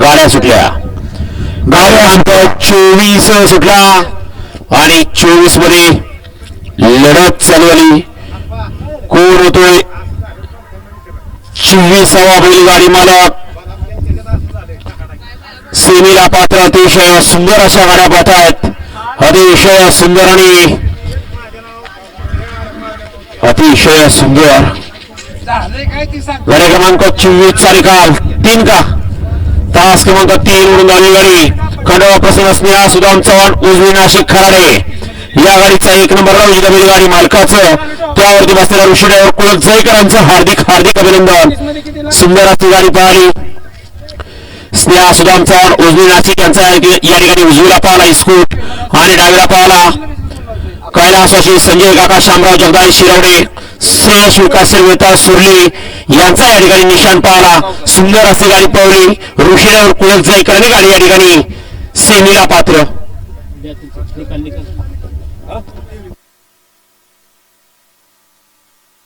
गाड्या सुटल्या. गाड्या अंक चोवीस सुटला आणि चोवीसमध्ये लढत चालू आली कोण होतोय? चोवीसावा बैलगाडी मालक. सेमीला पात्र अतिशय सुंदर अशा गाड्या पाहतात अतिशय सुंदर आणि अतिशय सुंदर. गाड्या क्रमांक चोवीस चा निकाल तीन का? तास क्रमांक तीन म्हणून आली गाडी खंडोबा प्रसन्न स्नेहा सुदाम चव्हाण उजवी नाशिक खराडे. या गाडीचा एक नंबर राऊंड डबल गाडी मालकाचं त्यावरती बसलेल्या ऋषीडेवर कुलक जयकरांचं हार्दिक हार्दिक अभिनंदन. सुंदर अशी गाडी पाहिली. स्नेहा सुदाम चव्हाण उजवी नाशिक यांचा या या ठिकाणी उजवीला पाहला इस्कूट आणि डावीला पाहला. कैलासवासी संजय काका शामराव जगदाळे शिरवडे. श्रेयश विकास वेता सुरली यांचा या ठिकाणी निशाण पाहला. सुंदर अशी गाडी पळवली. ऋषीरावर कुलक जयकरांनी गाडी या ठिकाणी. सेमीला पात्र.